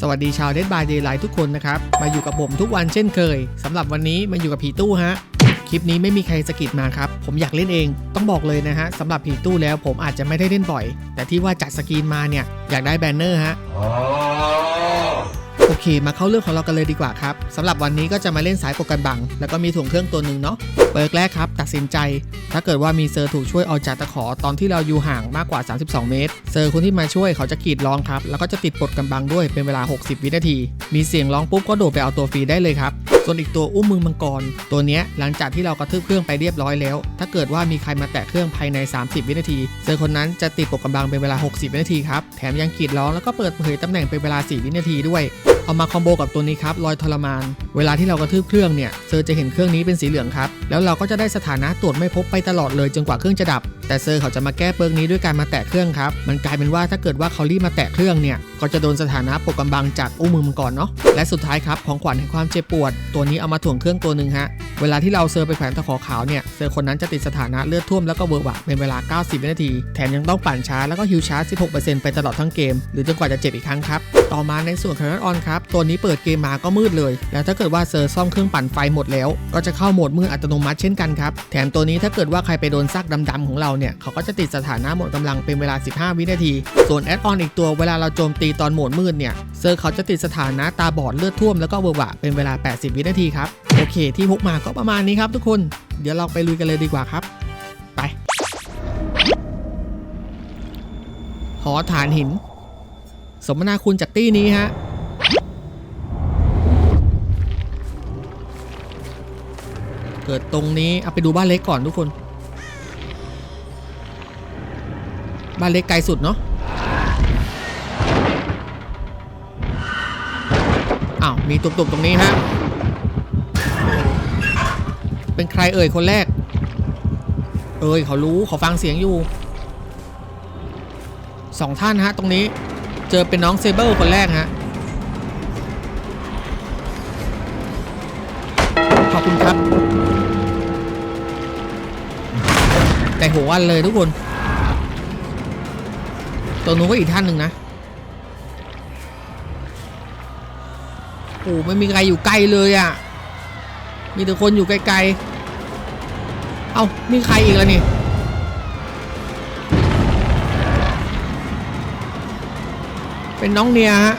สวัสดีชาวเดดบายเดย์ไลท์ทุกคนนะครับ มาอยู่กับผมทุกวันเช่นเคยสำหรับวันนี้มาอยู่กับผีตู้ฮะ คลิปนี้ไม่มีใครสกิดมาครับ ผมอยากเล่นเอง ต้องบอกเลยนะฮะสำหรับผีตู้แล้วผมอาจจะไม่ได้เล่นบ่อย แต่ที่ว่าจัดสกรีนมาเนี่ยอยากได้แบนเนอร์ฮะ เคมาเข้าเรื่องของเรากันเลยดีกว่าครับสำหรับวันนี้ก็จะมาเล่นสายกกันบัง แล้วก็มีถ่วงเครื่องตัวหนึ่งเนาะเปิดแรกครับ ตัดสินใจ ถ้าเกิดว่ามีเซอร์ถูกช่วยออกจากตะขอตอนที่เราอยู่ห่างมากกว่า 32 เมตร เซอร์คนที่มาช่วยเขาจะกรีดร้องครับ แล้วก็จะติดปลดกันบังด้วยเป็นเวลา 60 วินาที มีเสียงร้องปุ๊บก็โดดไปเอาตัวฟรีได้เลยครับส่วนอีกตัวอุ้มมือมังกร ตัวเนี้ยหลังจากที่เรากระทืบเครื่องไปเรียบร้อยแล้ว ถ้าเกิดว่ามีใครมาแตะเครื่องภายใน 30 วินาที เซอร์คนนั้นจะติดปกกำบังเป็นเวลา 60 วินาทีครับแถมยังกรีดร้องแล้วก็เปิดเผยตำแหน่งเป็นเวลา 4 วินาทีด้วย เอามาคอมโบกับตัวนี้ครับรอยทรมาน เวลาที่เรากระทืบเครื่องเนี่ยเซอร์จะเห็นเครื่องนี้เป็นสีเหลืองครับแล้วเราก็จะได้สถานะตรวจไม่พบไปตลอดเลยจนกว่าเครื่องจะดับ แต่เซอร์เขาจะมาแก้เปิร์กนี้ด้วยการมาแตะเครื่องครับ มันกลายเป็นว่าถ้าเกิดว่าเขารีบมาแตะเครื่องเนี่ยก็จะโดนสถานะปกกำบังจากอุ้มมือมังกรเนาะและสุดท้ายครับของขวัญแห่งความเจ็บปวด ตัวนี้เอามาถ่วงเครื่องตัวหนึ่งฮะเวลาที่เราเซอร์ไปแขวนตะขอขาวเนี่ยเซอร์คนนั้นจะติดสถานะเลือดท่วมแล้วก็เวอร์วะเป็นเวลา 90 วินาที แถมยังต้องปั่นช้าแล้วก็ฮิวช้าร์จ16%ไปตลอดทั้งเกม หรือจนกว่าจะเจ็บอีกครั้งครับต่อมาในส่วนของนัดออนครับตัวนี้เปิดเกมมาก็มืดเลย แล้วถ้าเกิดว่าเซอร์ซ่อมเครื่องปั่นไฟหมดแล้ว ก็จะเข้าโหมดมืดอัตโนมัติเช่นกันครับแถมตัวนี้ถ้าเกิดว่าใครไปโดนซากดำๆของเราเนี่ยเขาก็จะติดสถานะหมดกำลังเป็นเวลา 15 วินาที ส่วนแอดออนอีกตัวเวลาเราโจมตีตอนโหมดมืดเนี่ยเซอร์เขาจะติดสถานะตาบอดเลือดท่วมแล้วก็เวอร์วะเป็นเวลา 80 วินาทีครับโอเค ที่พกมาก็ประมาณนี้ครับทุกคนเดี๋ยวเราไปลุยกันเลยดีกว่าครับ ไปหอฐานหิน สมนาคุณจากตี้นี้ฮะเกิดตรงนี้เอาไปดูบ้านเล็กก่อนทุกคน บ้านเล็กไกลสุดเนาะอ้าวมีตุ่มๆตรงนี้ฮะ เป็นใครเอ่ยคนแรก เอ่ยเขารู้เขาฟังเสียงอยู่สองท่านฮะ ตรงนี้เจอเป็นน้องเซเบิลคนแรกฮะ ขอบคุณครับ แต่หัววันเลยทุกคน ตัวนู้นก็อีกท่านหนึ่งนะโอ้ไม่มีใครอยู่ใกล้เลยอะ่ะ มีแต่คนอยู่ไกลๆ เอ้านี่ใครอีกแล้วนี่เป็นน้องเนียฮะ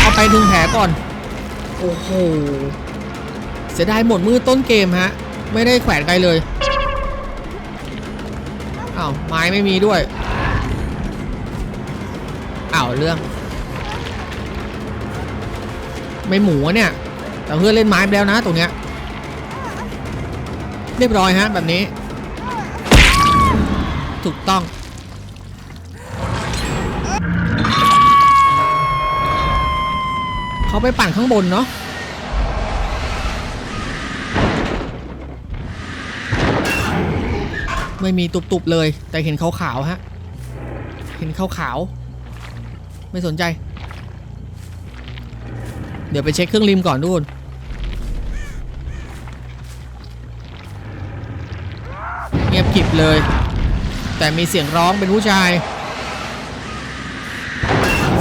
เอาไปดึงแผลก่อน โอ้โห เสียดายหมดมือต้นเกมฮะ ไม่ได้แขวนใครเลยอ้าวไม้ไม่มีด้วยอ้าวเรื่อง ไม่หมูเนี่ย แต่เพื่อนเล่นไม้ไปแล้วนะตรงเนี้ยเรียบร้อยฮะแบบนี้ ถูกต้องเขาไปปั่นข้างบนเนาะ ไม่มีตุบๆเลย แต่เห็นขาวๆฮะ เห็นขาวๆไม่สนใจ เดี๋ยวไปเช็คเครื่องริมก่อนทุกคนเงียบกริบเลย แต่มีเสียงร้องเป็นผู้ชาย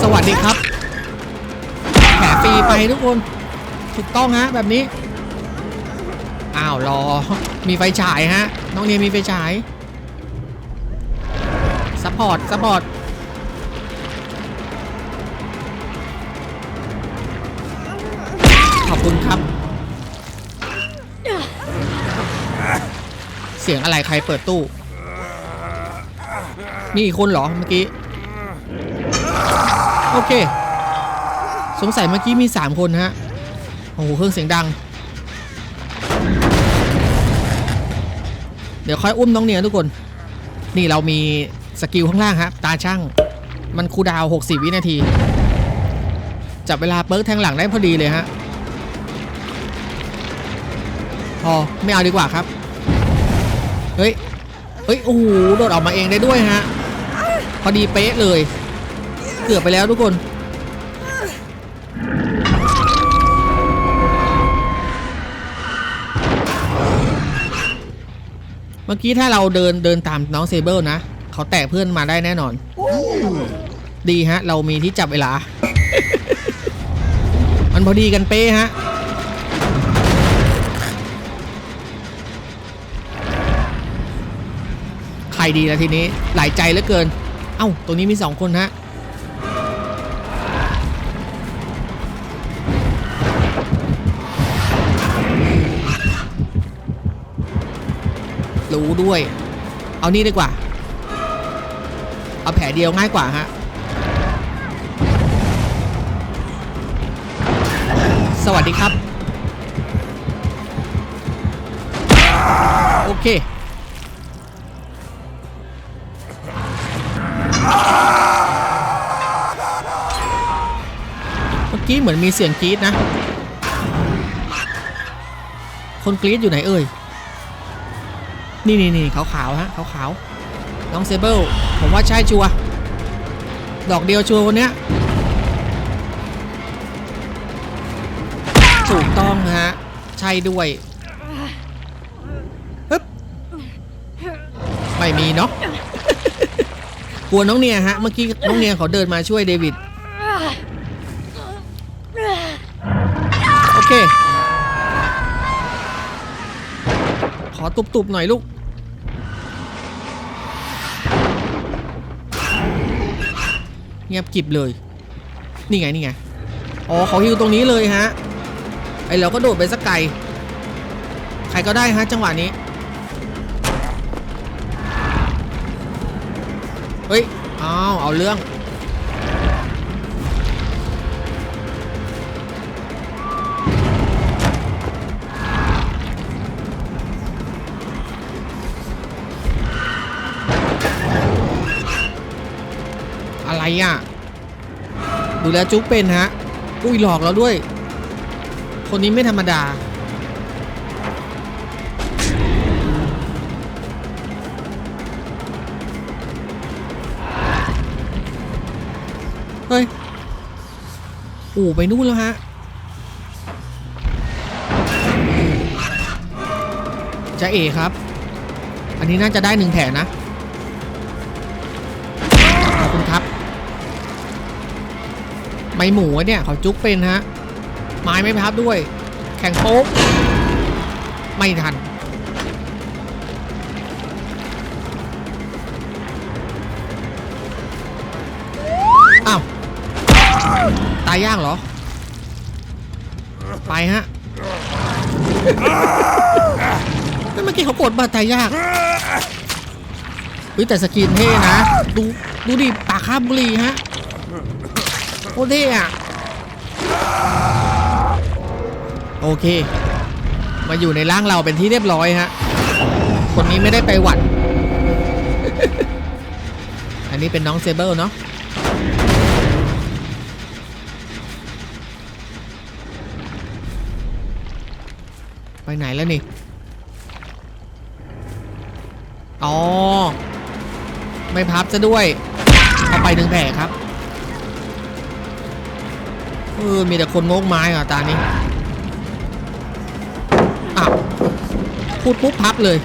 สวัสดีครับแผลฟรีไปทุกคน ถูกต้องฮะแบบนี้ อ้าวรอ มีไฟฉายฮะ น้องเนียมีไฟฉาย ซัพพอร์ตซัพพอร์ตขอบคุณครับ เสียงอะไรใครเปิดตู้ มีอีกคนเหรอเมื่อกี้ โอเค สงสัยเมื่อกี้มี 3 คนฮะ โอ้โห เครื่องเสียงดัง เดี๋ยวค่อยอุ้มน้องเนียทุกคน นี่เรามี สกิลข้างล่างครับตาช่าง มันคูดาว 60 วินาที จับเวลาเปิร์กแทงหลังได้พอดีเลยฮะพอไม่เอาดีกว่าครับ เฮ้ย เฮ้ย โอ้โห โดดออกมาเองได้ด้วยฮะ พอดีเป๊ะเลย เกือบไปแล้วทุกคนมมื่อกี้ถ้าเราเดินเดินตามน้องเซเบิลนะ เขาแตะเพื่อนมาได้แน่นอน ดีฮะ เรามีที่จับเวลา มันพอดีกันเป๊ะฮะใครดีละทีนี้หลายใจเหลือเกิน เอ้า ตัวนี้มีสองคนฮะรู้ด้วย เอานี่ดีกว่า เอาแผลเดียวง่ายกว่าฮะ สวัสดีครับ โอเค เมื่อกี้เหมือนมีเสียงกรี๊ดนะ คนกรี๊ดอยู่ไหนเอ่ย นี่นี่นี่ขาวขาวๆฮะขาวขาวๆ น้องเซเบิลผมว่าใช่ชัวดอกเดียวชัวคนเนี้ยถูกต้องฮะ ใช่ด้วยฮึบไม่มีเนาะกลัวน้องเนียฮะ เมื่อกี้น้องเนียเขาเดินมาช่วยเดวิด โอเค ขอตุบๆหน่อยลูก เงียบกิบเลย นี่ไงนี่ไง อ๋อเขาฮิวตรงนี้เลยฮะ ไอเราก็โดดไปสักไกล ใครก็ได้ฮะจังหวะนี้ เฮ้ย อ้าว เอาเรื่อง อะไรอะ ดูแลจุ๊กเป็นฮะ อุ้ยหลอกเราด้วย คนนี้ไม่ธรรมดา เฮ้ยอู่ไปนู่นแล้วฮะจะเอครับ อันนี้น่าจะได้หนึ่งแผลนะ ม่หมูเนี่ยเขาจุกเป็นฮะไม้ไม่พับด้วย แข่งโป๊กไม่ทัน อ้าว ตายยางเหรอ ไปฮะเฮ้ยเมื่อกี้เขากดมาตายยากเฮ้ยแต่สกินเท่นะ ดูดูดิปากคาบบุรีฮะ โคตรเท่อะโอเค มาอยู่ในร่างเราเป็นที่เรียบร้อยฮะ คนนี้ไม่ได้ไปหวัด อันนี้เป็นน้องเซเบิลเนาะไปไหนแล้วนี่ อ๋อ ไม่พับซะด้วย เอาไปหนึ่งแผลครับ เออมีแต่คนงกไม้อะตานี้อ้าวพูดปุ๊บพับเลย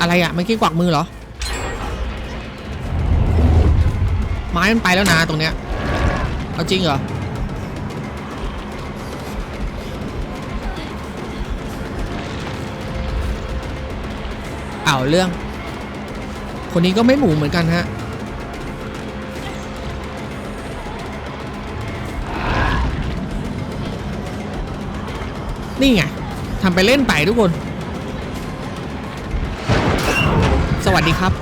อะไรอะเมื่อกี้กวักมือเหรอ ไม้มันไปแล้วนะตรงเนี้ยเอาจริงเหรอเอาเรื่อง คนนี้ก็ไม่หมูเหมือนกันฮะ นี่ไงทำไปเล่นไปทุกคน สวัสดีครับ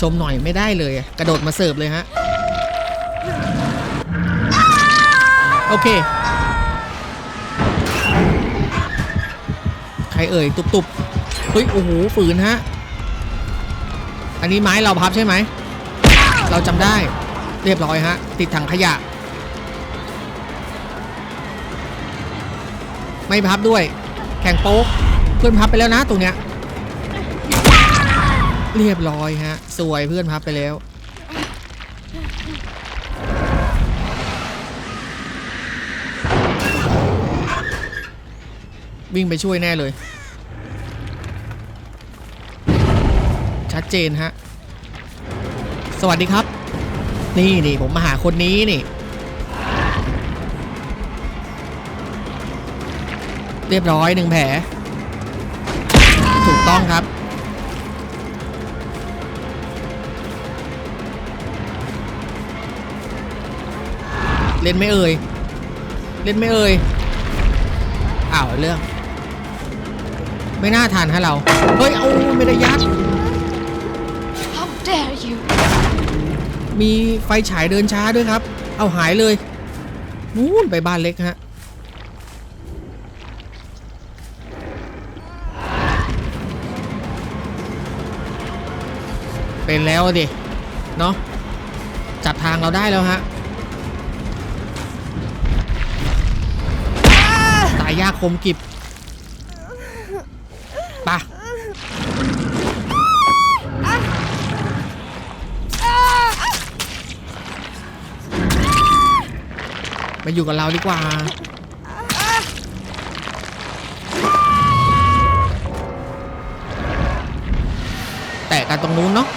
ชมหน่อยไม่ได้เลยกระโดดมาเสิร์ฟเลยฮะ โอเค ใครเอ่ย ตุบตุบเฮ้ย โอ้โห ฝืนฮะ อันนี้ไม้เราพับใช่ไหม เราจำได้เรียบร้อยฮะ ติดถังขยะ ไม่พับด้วย แข่งโป๊กเพื่อนพับไปแล้วนะตรงเนี้ย เรียบร้อยฮะ สวยเพื่อนพับไปแล้ว วิ่งไปช่วยแน่เลย ชัดเจนฮะ สวัสดีครับ นี่นี่ผมมาหาคนนี้นี่ เรียบร้อยหนึ่งแผล ถูกต้องครับ เล่นไม่เอ่ย เล่นไม่เอ่ย อ้าวเรื่อง ไม่น่าทันฮะเรา เฮ้ย เอาไม่ได้ยัด How dare you! มีไฟฉายเดินช้าด้วยครับ เอาหายเลย นู่นไปบ้านเล็กฮะ เป็นแล้วดิ เนาะจับทางเราได้แล้วฮะ ตายยากคมกิบปะมาอยู่กับเราดีกว่า ตรงนู้นเนาะ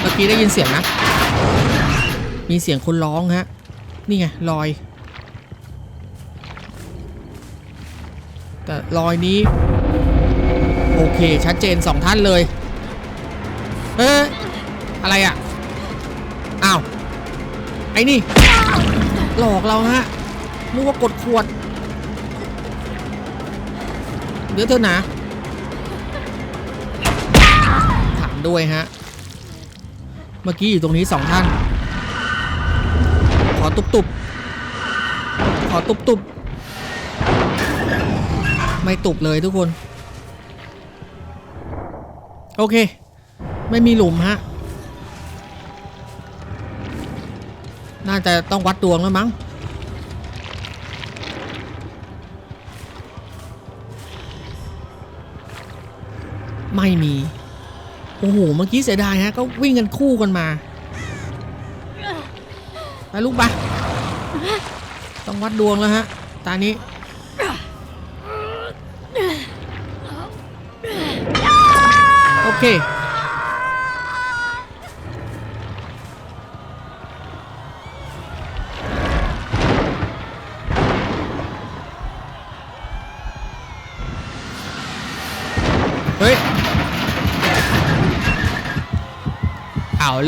เมื่อกี้ได้ยินเสียงนะ มีเสียงคนร้องฮะ นี่ไงรอย แต่รอยนี้ โอเค ชัดเจนสองท่านเลย เอ๊ะอะไรอะ อ้าว ไอ้นี่ หลอกเราฮะนึกว่ากดขวด เดี๋ยวเถอะนะถามด้วยฮะ เมื่อกี้อยู่ตรงนี้สองท่าน ขอตุบตุบขอตุบตุบไม่ตุบเลยทุกคน โอเค ไม่มีหลุมฮะ น่าจะต้องวัดดวงแล้วมั้ง ไม่มี โอ้โห เมื่อกี้เสียดายฮะ ก็วิ่งกันคู่กันมา ไปลูกไปต้องวัดดวงแล้วฮะ ตานี้ โอเค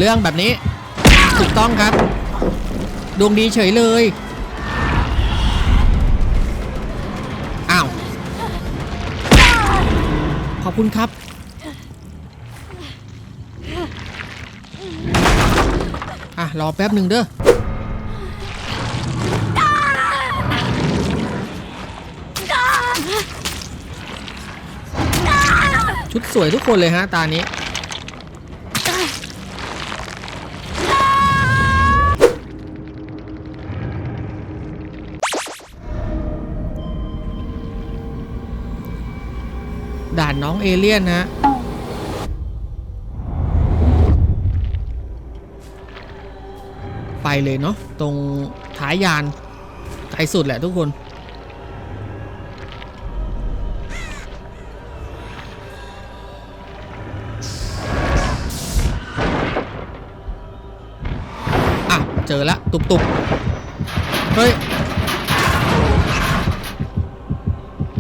เรื่องแบบนี้ถูกต้องครับดวงดีเฉยเลยอ้าวขอบคุณครับ อะ รอแป๊บหนึ่งเด้อชุดสวยทุกคนเลยฮะ ตานี้ น้องเอเลี่ยนฮะไปเลยเนาะตรงท้ายยานไกลสุดแหละทุกคนอะเจอละตุบตุบเฮ้ย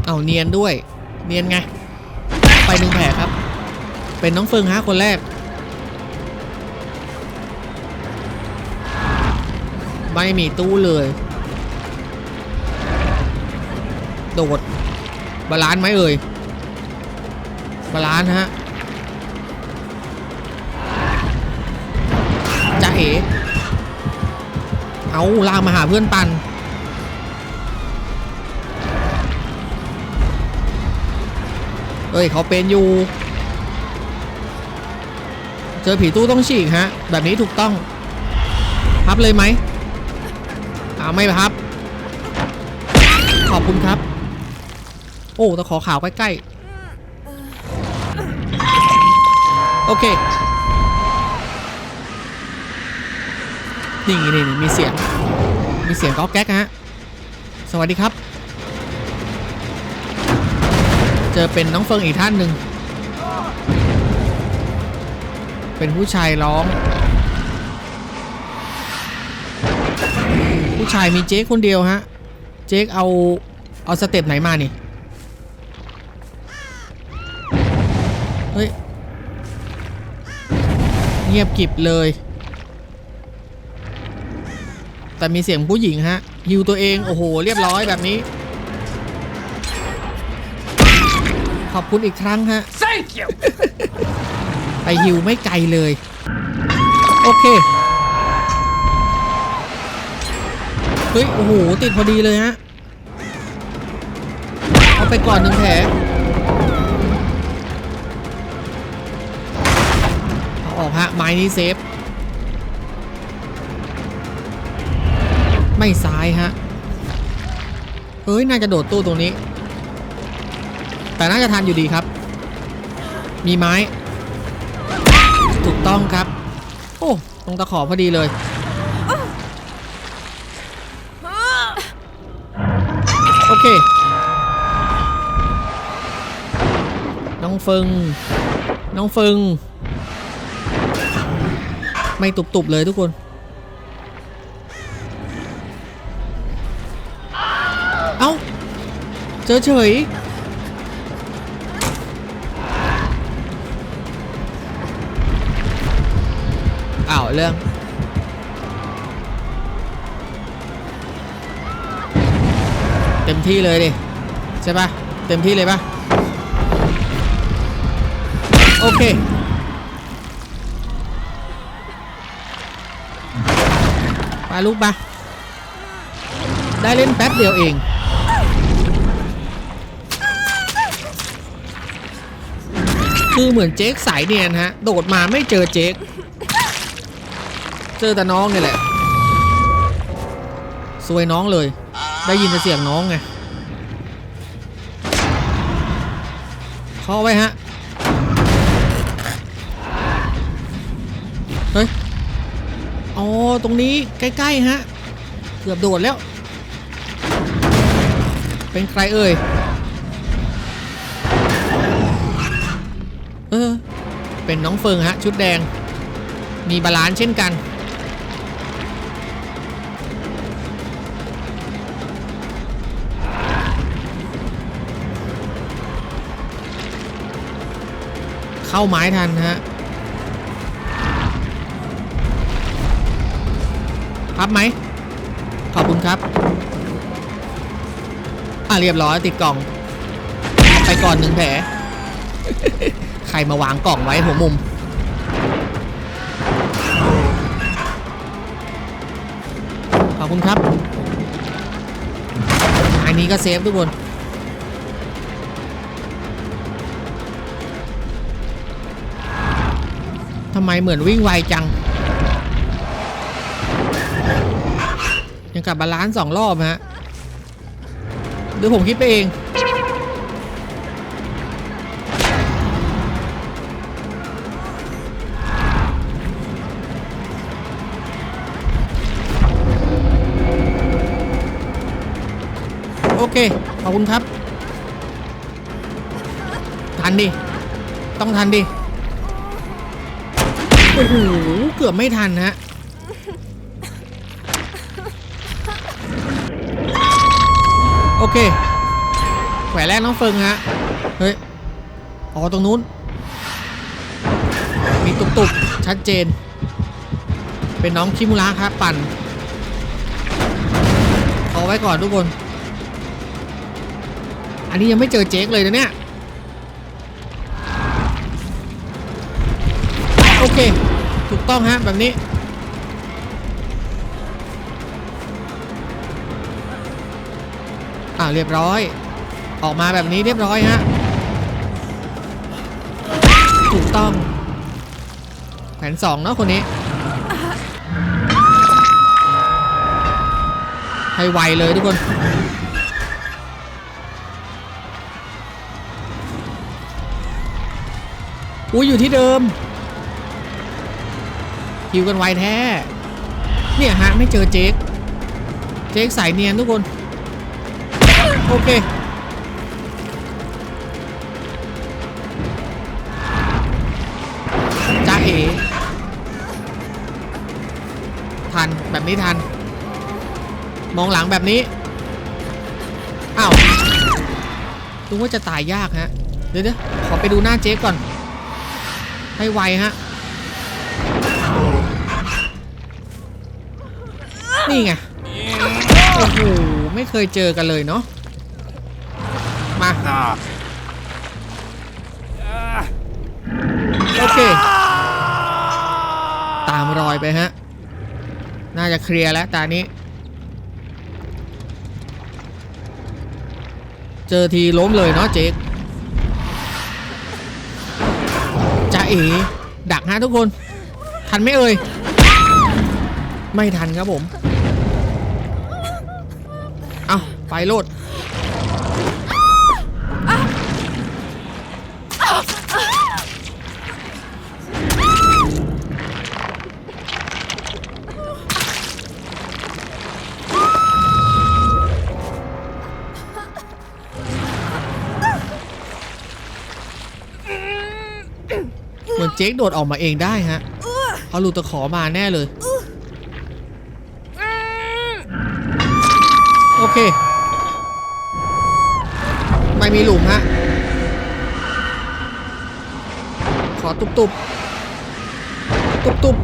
เอาเนียนด้วย เนียนไง ไปหนึ่งแผลครับ เป็นน้องเฟิงฮะคนแรก ไม่มีตู้เลย โดด บาลานไหมเอ่ย บาลานฮะจะเอ๋เอาลากมาหาเพื่อนปัน เอ้ยเขาเป็นอยู่ เจอผีตู้ต้องฉีกฮะ แบบนี้ถูกต้อง พับเลยไหมอ่าไม่พับ ขอบคุณครับ โอ้ตะขอขาวใกล้ๆ โอเค นี่นี่นี่มีเสียงมีมีเสียงก๊อกแก๊กฮะ สวัสดีครับ เจอเป็นน้องเฟิงอีกท่านหนึ่ง เป็นผู้ชายร้อง ผู้ชายมีเจ๊กคนเดียวฮะ เจ๊กเอา เอาสเต็ปไหนมานี่ เฮ้ย เงียบกิบเลย แต่มีเสียงผู้หญิงฮะฮิวตัวเอง โอ้โห เรียบร้อยแบบนี้ ขอบคุณอีกครั้งฮะ Thank you! ไปฮิวไม่ไกลเลย โอเค เฮ้ย โอ้โห ติดพอดีเลยฮะ เอาไปก่อนหนึ่งแผลเอาออกฮะ ไม้นี้เซฟ ไม่ซ้ายฮะ เฮ้ย น่าจะโดดตู้ตรงนี้ แต่น่าจะทันอยู่ดีครับ มีไม้ ถูกต้องครับ โอ้ตรงตะขอพอดีเลย โอเค น้องฟิงน้องฟิงไม่ตุบๆเลยทุกคนเอ้าเจอเฉย เรื่องเต็มที่เลยดิใช่ปะเต็มที่เลยปะโอเคไปลูกปะได้เล่นแป๊บเดียวเองคือเหมือนเจ๊กสายเนียนฮะ โดดมาไม่เจอเจ๊ก เจอแต่น้องนี่แหละซวยน้องเลย ได้ยินแต่เสียงน้องไงเข้าไว้ฮะ เฮ้ย อ๋อ ตรงนี้ใกล้ ๆ ฮะ เกือบโดดแล้ว เป็นใครเอ่ย เออ เป็นน้องเฟิงฮะ ชุดแดง มีบาลานซ์เช่นกัน เข้าไม้ทันฮะพับไหม ขอบคุณครับ อะเรียบร้อยติดกล่อง ไปก่อนหนึ่งแผล ใครมาวางกล่องไว้หัวมุม ขอบคุณครับอันนี้ก็เซฟทุกคน ทำไมเหมือนวิ่งไวจัง ยังกลับบาลานซ์สองรอบฮะหรือผมคิดไปเองโอเค ขอบคุณครับ ทันดิ ต้องทันดิ โอ้โหเกือบไม่ทันฮะโอเคแขวนแรกน้องเฟิงฮะ เฮ้ย อ๋อ ตรงนู้น มีตุบๆชัดเจน เป็นน้องคิมุระครับ ปั่นเอาไว้ก่อนทุกคน อันนี้ยังไม่เจอเจ๊กเลยนะเนี่ย กต้องฮะแบบนี้อ่าเรียบร้อย ออกมาแบบนี้เรียบร้อยฮะถูกต้อง แผนสองเนาะคนนี้ ให้ไวเลยทุกคนอุ้ยอยู่ที่เดิม ฮิวกันไวแท้ เนี่ยฮะไม่เจอเจ๊กเจ๊กสายเนียนทุกคน โอเค จ้าเอ ทัน แบบนี้ทัน มองหลังแบบนี้ อ้าวดูว่าจะตายยากฮะ เดี๋ยวเดี๋ยวขอไปดูหน้าเจ๊ก่อน ให้ไวฮะ นี่ไง โอ้โห ไม่เคยเจอกันเลยเนาะ มา โอเค ตามรอยไปฮะ น่าจะเคลียร์แล้วตานี้ เจอทีล้มเลยเนาะเจ๊กจ้าเอ๋ดักฮะทุกคน ทันไหมเอ่ยไม่ทันครับผม ไปโลดเหมือนเจ๊กโดดออกมาเองได้ฮะเอาลูตะขอมาแน่เลย โอเค มีหลุมฮะ ขอตุบตุบตุบตุบ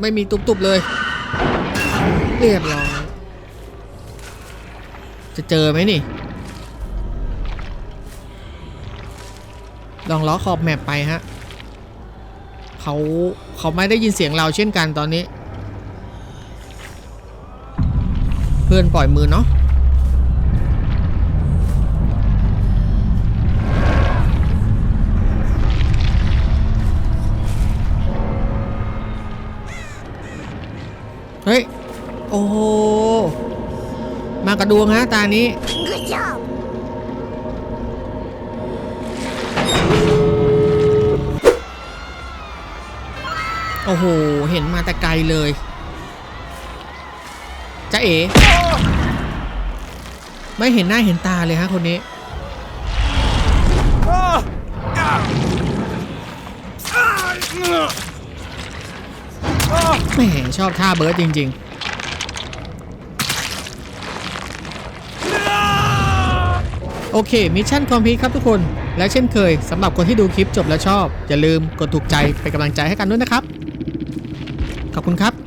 ไม่มีตุบตุบเลย เรียบร้อยจะเจอไหมนี่ ลองล้อขอบแมปไปฮะเขาเขาไม่ได้ยินเสียงเราเช่นกันตอนนี้ เพื่อนปล่อยมือเนาะ เฮ้ย โอ้โห มากระดวงฮะตานี้ Good job. โอ้โห เห็นมาแต่ไกลเลยจ้าเอ๋ ไม่เห็นหน้าเห็นตาเลยฮะคนนี้ แหมชอบท่าเบิร์ดจริง ๆ โอเค มิชชั่นคอมพลีทครับทุกคน และเช่นเคยสำหรับคนที่ดูคลิปจบแล้วชอบ อย่าลืมกดถูกใจเป็นกำลังใจให้กันด้วยนะครับ ขอบคุณครับ